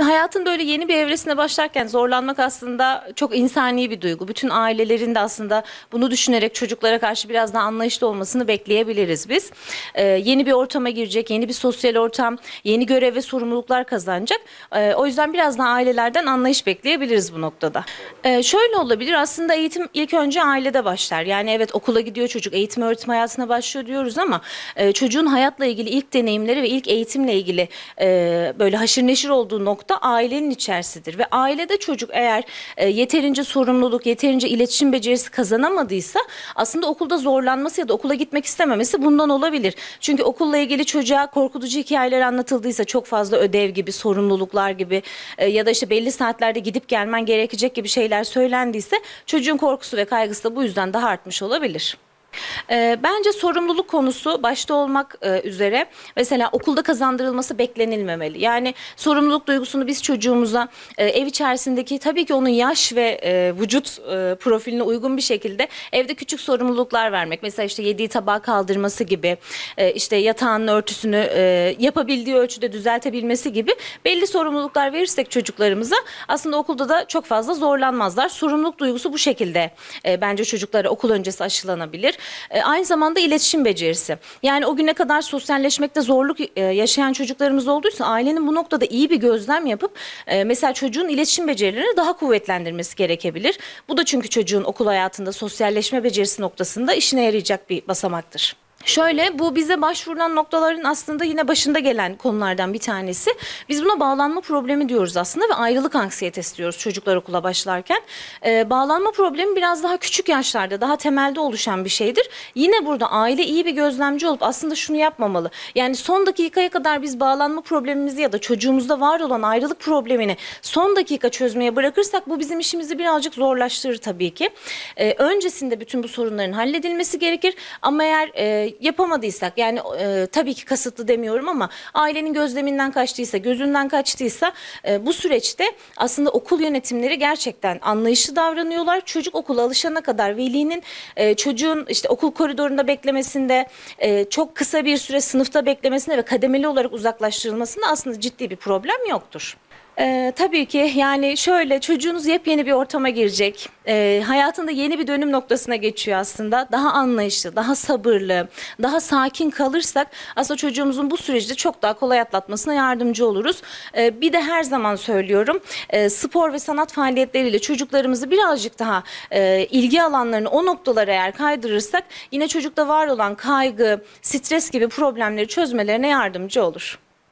hayatın böyle yeni bir evresine başlarken zorlanmak aslında çok insani bir duygu. Bütün ailelerin de aslında bunu düşünerek çocuklara karşı biraz daha anlayışlı olmasını bekleyebiliriz biz. Ee, yeni bir ortama girecek, yeni bir sosyal ortam, yeni görev ve sorumluluklar kazanacak. Ee, o yüzden biraz daha ailelerden anlayış bekleyebiliriz bu noktada. Ee, şöyle olabilir aslında eğitim ilk önce ailede başlar. Yani evet okula gidiyor çocuk, eğitim öğretim hayatına başlıyor diyoruz ama e, çocuğun hayatla ilgili ilk deneyimleri ve ilk eğitimle ilgili e, böyle haşır neşir olduğu nokta ailenin içerisidir. Ve ailede çocuk eğer e, yeterince sorumluluk, yeterince iletişim becerisi kazanamadıysa aslında okulda zorlanması ya da okula gitmek istememesi bundan olabilir. Çünkü okulla ilgili çocuğa korkutucu hikayeler anlatıldıysa çok fazla ödev gibi, sorumluluklar gibi e, ya da işte belli saatlerde gidip gelmen gerekecek gibi şeyler söylendiyse çocuğun korkusu ve kaygısı da bu yüzden daha artmış olabilir. Ee, bence sorumluluk konusu başta olmak e, üzere mesela okulda kazandırılması beklenilmemeli. Yani sorumluluk duygusunu biz çocuğumuza e, ev içerisindeki tabii ki onun yaş ve e, vücut profiline uygun bir şekilde evde küçük sorumluluklar vermek. Mesela işte yediği tabağı kaldırması gibi, işte yatağının örtüsünü yapabildiği ölçüde düzeltebilmesi gibi belli sorumluluklar verirsek çocuklarımıza aslında okulda da çok fazla zorlanmazlar. Sorumluluk duygusu bu şekilde bence çocuklara okul öncesi aşılanabilir. E, aynı zamanda iletişim becerisi. Yani o güne kadar sosyalleşmekte zorluk e, yaşayan çocuklarımız olduysa ailenin bu noktada iyi bir gözlem yapıp e, mesela çocuğun iletişim becerilerini daha kuvvetlendirmesi gerekebilir. Bu da çünkü çocuğun okul hayatında sosyalleşme becerisi noktasında işine yarayacak bir basamaktır. Şöyle bu bize başvurulan noktaların aslında yine başında gelen konulardan bir tanesi. Biz buna bağlanma problemi diyoruz aslında ve ayrılık anksiyetesi diyoruz çocuklar okula başlarken. Ee, bağlanma problemi biraz daha küçük yaşlarda daha temelde oluşan bir şeydir. Yine burada aile iyi bir gözlemci olup aslında şunu yapmamalı. Yani son dakikaya kadar biz bağlanma problemimizi ya da çocuğumuzda var olan ayrılık problemini son dakika çözmeye bırakırsak bu bizim işimizi birazcık zorlaştırır tabii ki. Ee, öncesinde bütün bu sorunların halledilmesi gerekir ama eğer e, yapamadıysak yani e, tabii ki kasıtlı demiyorum ama ailenin gözleminden kaçtıysa, gözünden kaçtıysa e, bu süreçte aslında okul yönetimleri gerçekten anlayışlı davranıyorlar. Çocuk okula alışana kadar velinin e, çocuğun işte okul koridorunda beklemesinde, e, çok kısa bir süre sınıfta beklemesinde ve kademeli olarak uzaklaştırılmasında aslında ciddi bir problem yoktur. Ee, tabii ki yani şöyle çocuğunuz yepyeni bir ortama girecek. Ee, hayatında yeni bir dönüm noktasına geçiyor aslında. Daha anlayışlı, daha sabırlı, daha sakin kalırsak aslında çocuğumuzun bu süreci çok daha kolay atlatmasına yardımcı oluruz. Ee, bir de her zaman söylüyorum e, spor ve sanat faaliyetleriyle çocuklarımızı birazcık daha e, ilgi alanlarını o noktalara eğer kaydırırsak yine çocukta var olan kaygı, stres gibi problemleri çözmelerine yardımcı olur.